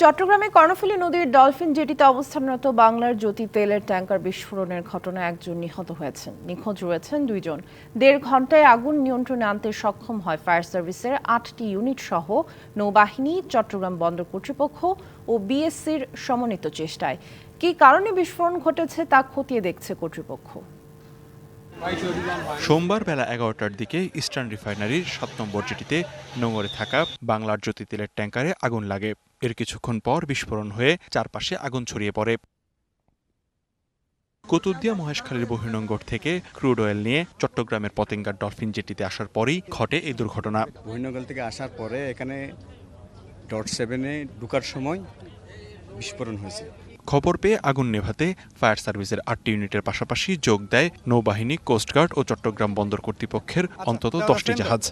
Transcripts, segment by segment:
চট্টগ্রামে কর্ণফুলী নদীর ডলফিন জেটিতে অবস্থানরত বাংলার জ্যোতি তেলের ট্যাঙ্কার বিস্ফোরণের ঘটনায় একজন নিহত হয়েছেন। নিখোঁজ রয়েছেন দুইজন। দেড় ঘন্টায় আগুন নিয়ন্ত্রণে আনতে সক্ষম হয় ফায়ার সার্ভিসের আটটি ইউনিট সহ নৌবাহিনী, চট্টগ্রাম বন্দর কর্তৃপক্ষ ও বিএসসির সমন্বিত চেষ্টায়। কী কারণে বিস্ফোরণ ঘটেছে তা খতিয়ে দেখছে কর্তৃপক্ষ। সোমবার বেলা এগারোটার দিকে ইস্টার্ন রিফাইনারির সাত নম্বর জেটিতে নোঙরে থাকা বাংলার জ্যোতি তেলের ট্যাঙ্কারে আগুন লাগে। এর কিছুক্ষণ পর বিস্ফোরণ হয়ে চারপাশে আগুন ছড়িয়ে পড়ে। কুতুবদিয়া মহেশখালীর বহির্নঙ্গর থেকে ক্রুড অয়েল নিয়ে চট্টগ্রামের পতেঙ্গার ডলফিন জেটিতে আসার পরেই ঘটে এই দুর্ঘটনা। বহির্নগর থেকে আসার পরে এখানে ডট সেভেনে ঢুকার সময় বিস্ফোরণ হয়েছে। খবর পেয়ে আগুন নেভাতে ফায়ার সার্ভিসের আটটি ইউনিটের পাশাপাশি যোগ দেয় নৌবাহিনী, কোস্টগার্ড ও চট্টগ্রাম বন্দর কর্তৃপক্ষের অন্তত দশটি জাহাজ।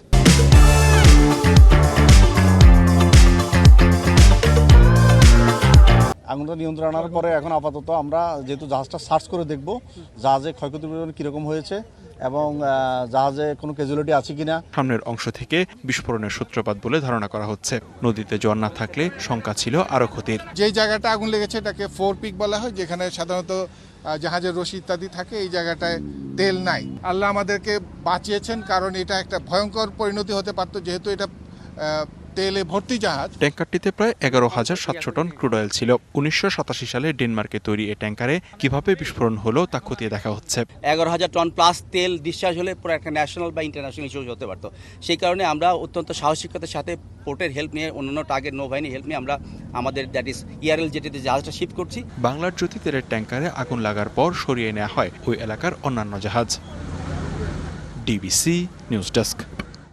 আগুনটা নিয়ন্ত্রণ আনার পরে এখন আপাতত আমরা যেহেতু জাহাজটা সার্চ করে দেখব জাহাজে ক্ষয়ক্ষতির পরিমাণ কীরকম হয়েছে এবং জাহাজে কোনো ক্যাজুয়ালিটি আছে কিনা। সামনের অংশ থেকে বিস্ফোরণের সূত্রপাত বলে ধারণা করা হচ্ছে। নদীতে জল না থাকলে শঙ্কা ছিল আরও ক্ষতির। যেই জায়গাটা আগুন লেগেছে এটাকে ফোর পিক বলা হয় যেখানে সাধারণত জাহাজের রশি ইত্যাদি থাকে এই জায়গাটায় তেল নাই। আল্লাহ আমাদেরকে বাঁচিয়েছেন কারণ এটা একটা ভয়ঙ্কর পরিণতি হতে পারতো যেহেতু এটা তেলে ভর্তি জাহাজ। ট্যাঙ্কারটিতে প্রায় এগারো হাজার সাতশো টন ক্রুড অয়েল ছিল। উনিশশো সাতাশি সালে ডেনমার্কে তৈরি এই ট্যাঙ্কারে কীভাবে বিস্ফোরণ হলো তা খতিয়ে দেখা হচ্ছে। এগারো হাজার টন প্লাস তেল ডিসচার্জ হলে পুরো একটা ন্যাশনাল বা ইন্টারন্যাশনাল ইস্যু হতে পারতো। সেই কারণে আমরা অত্যন্ত সাহসিকতার সাথে পোর্টের হেল্প নিয়ে অন্যান্য টার্গেট নৌবাহিনী হেল্প নিয়ে আমরা আমাদের দ্যাট ইস ইয়ারএল যেটিতে জাহাজটা শিফট করছি। বাংলার জ্যোতি তেলের ট্যাঙ্কারে আগুন লাগার পর সরিয়ে নেওয়া হয় ওই এলাকার অন্যান্য জাহাজ। DBC news desk